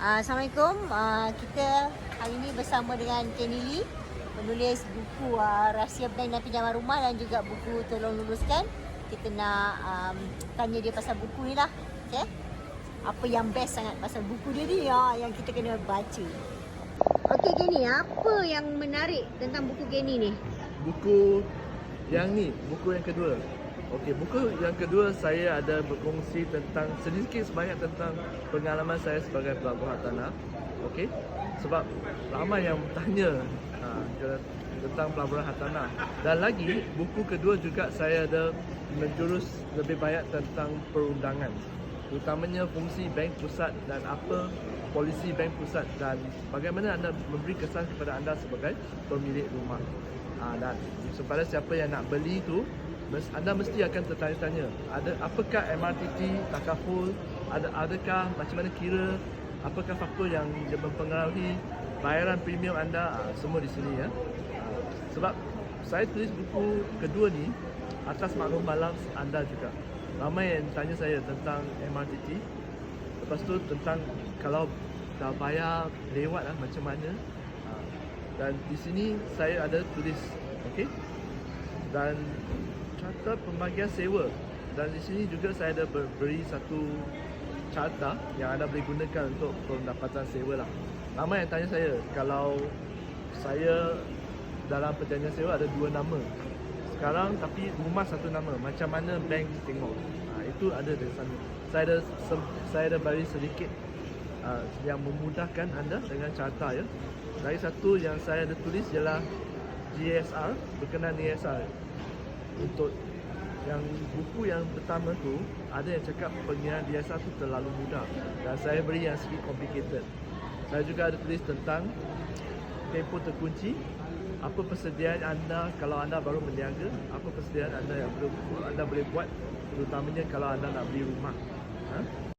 Uh, Assalamualaikum. Uh, kita hari ini bersama dengan Kenny Lee, penulis buku uh, Rahsia Bank dan Pinjaman Rumah dan juga buku Tolong Luluskan. Kita nak um, tanya dia pasal buku ni lah. Okay? Apa yang best sangat pasal buku dia ni ya, yang kita kena baca. Okey Kenny, apa yang menarik tentang buku Kenny ni? buku yang ni, buku yang kedua. Okey, buku yang kedua saya ada berkongsi tentang sedikit sebanyak tentang pengalaman saya sebagai pelabuhan tanah. Okey. Sebab ramai yang bertanya ha, tentang pelaburan hartanah. Dan lagi, buku kedua juga saya ada menjurus lebih banyak tentang perundangan. Terutamanya fungsi bank pusat dan apa polisi bank pusat dan bagaimana anda memberi kesan kepada anda sebagai pemilik rumah. Ha, dan kepada siapa yang nak beli tu anda mesti akan tertanya-tanya. Ada apakah MRTT takaful ada adakah macam mana kira apakah faktor yang mempengaruhi bayaran premium anda ha, semua di sini ya? Sebab saya tulis buku kedua ni atas maklum malam anda juga. Ramai yang tanya saya tentang MRTT lepas tu tentang kalau dah bayar lewat lah macam mana. Ha, dan di sini saya ada tulis okey? Dan carta pembagian sewa. Dan di sini juga saya ada ber- beri satu carta yang anda boleh gunakan untuk pendapatan sewa lah. Ramai yang tanya saya kalau saya dalam perjanjian sewa ada dua nama. Sekarang tapi rumah satu nama macam mana bank tengok? Ha, itu ada di sana. Saya ada saya ada bagi sedikit uh, yang memudahkan anda dengan carta ya. Lagi satu yang saya ada tulis ialah GSR berkenaan ESR untuk yang buku yang pertama tu ada yang cakap DSR tu terlalu mudah dan saya beri yang sedikit complicated. Saya juga ada tulis tentang tempoh terkunci, apa persediaan anda kalau anda baru berniaga, apa persediaan anda yang perlu anda boleh buat terutamanya kalau anda nak beli rumah. Ha?